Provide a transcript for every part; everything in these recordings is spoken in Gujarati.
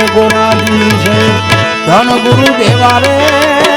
છે. ગુણાધીશ ધન ગુરુ દેવા રે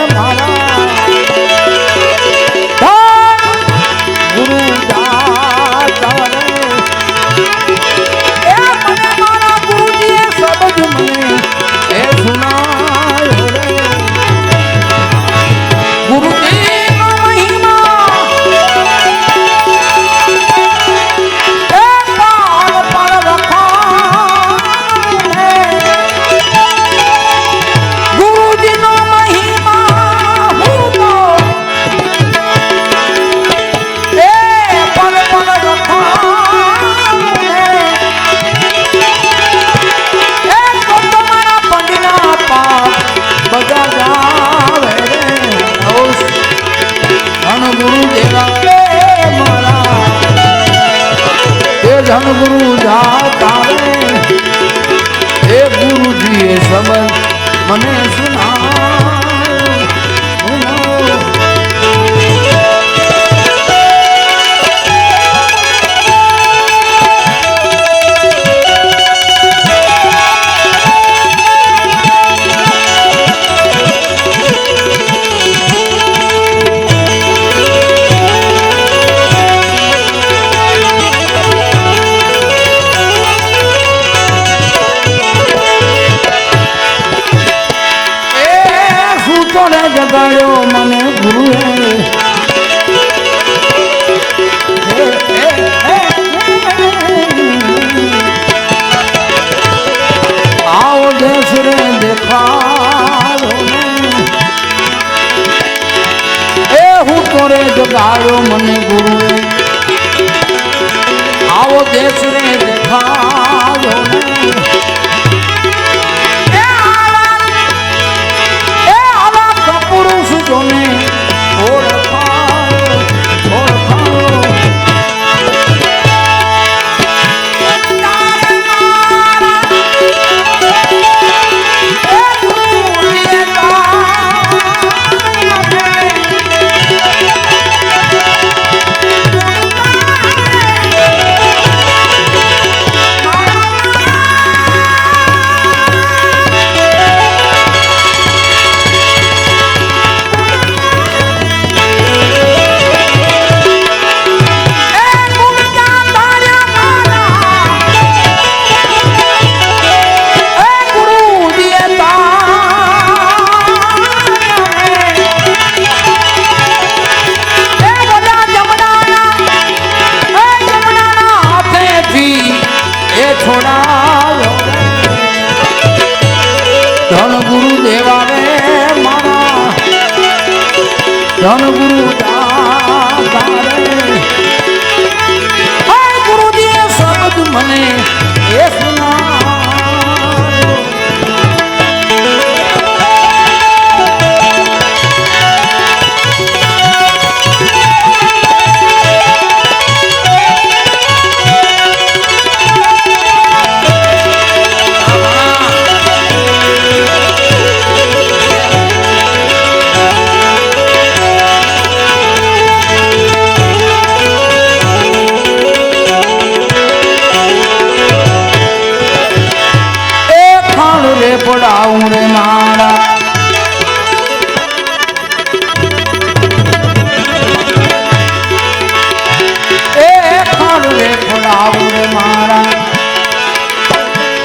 જગાડ્યો મને ગુરુએ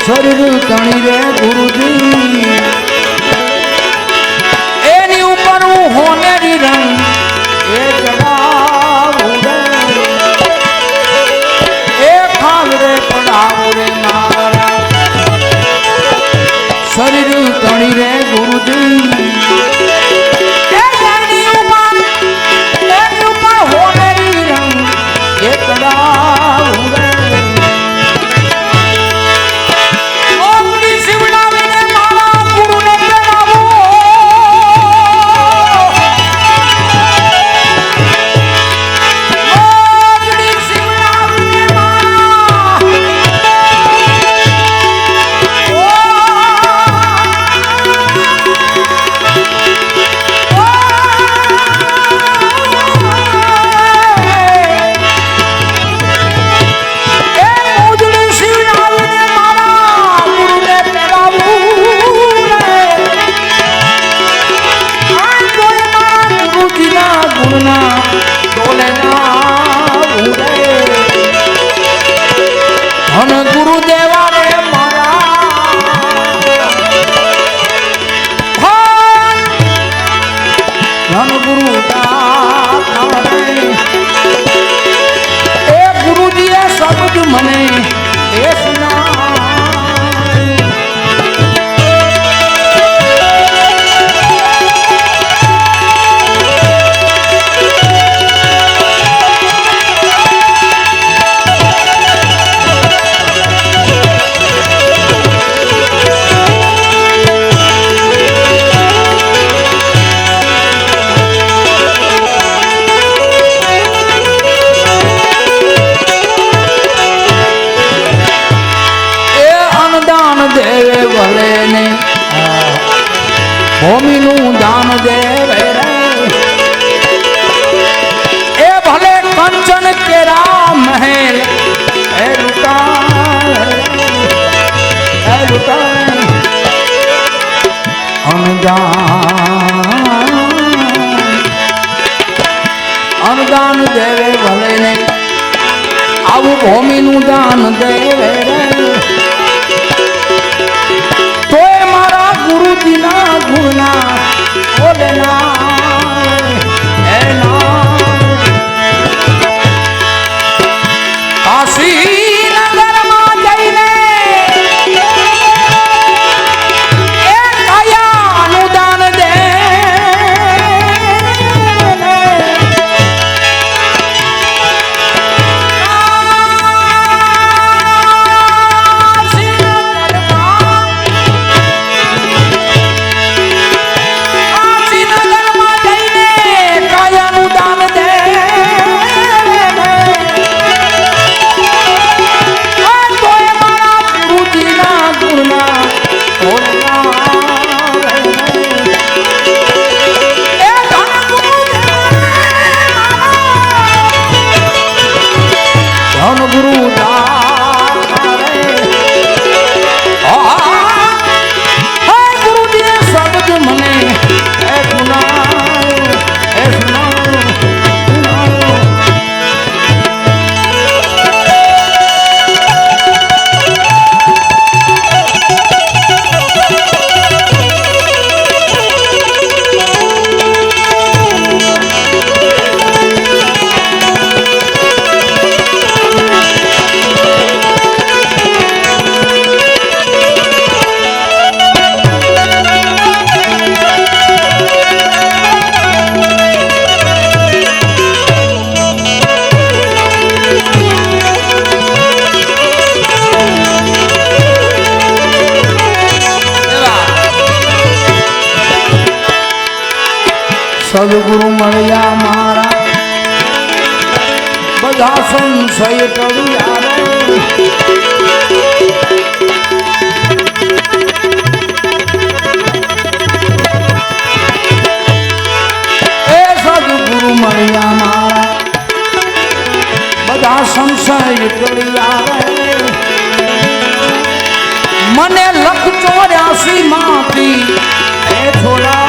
શરીર તણી રે ગુરુજી. એની ઉપર હું હોનેરી રંગ એ ચડાવું રે એ ખાવ રે પડાવું રે મારા શરીર તણી રે ગુરુજી. હોમીનું દાન દેવ એ ભલે કંચન કેરા મહેલ એ લુકાન અનુદાન અનુદાન દેવે ભલે ને આવું ભૂમિનું દાન દેવે તો એ મારા ગુરુજીના না। বলে સદગુરુ મળ્યા મારા બધા સંશય એ સદગુરુ મળ્યા મારા બધા સંશય ટળ્યા મને લખ ચોર્યાસી માંથી. એ થોડા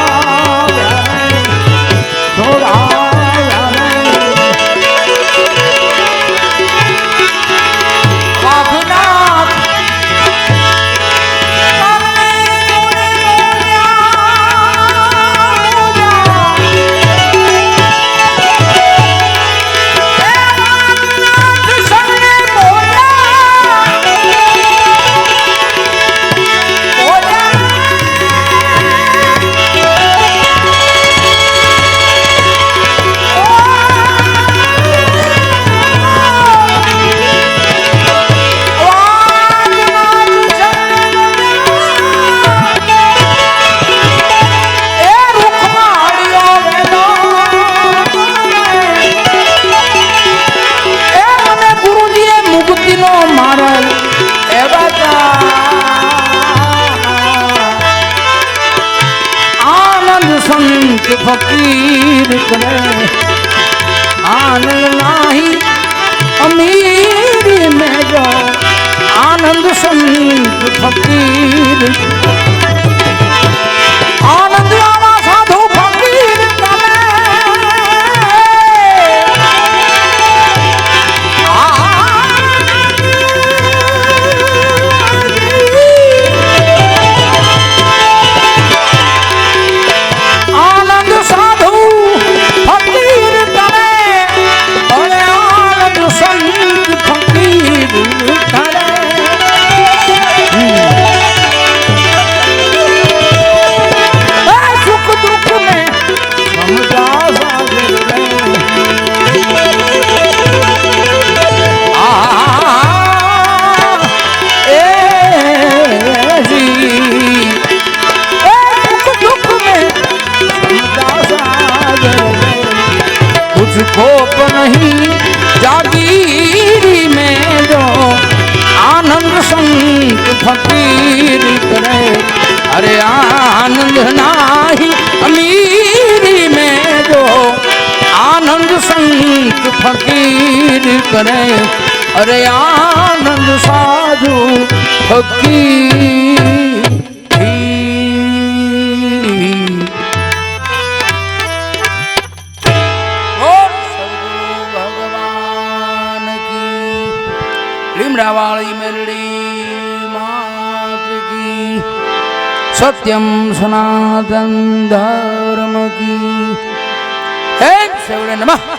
fakir ફકીર કરે. અરે આનંદ સાધુ ફકીર લીમડાવાળી મેરડી સત્યમ સનાતન ધર્મ કી. હે શિવને નમઃ.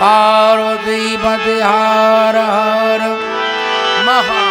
પાર્વતી પતિ હર હર મહા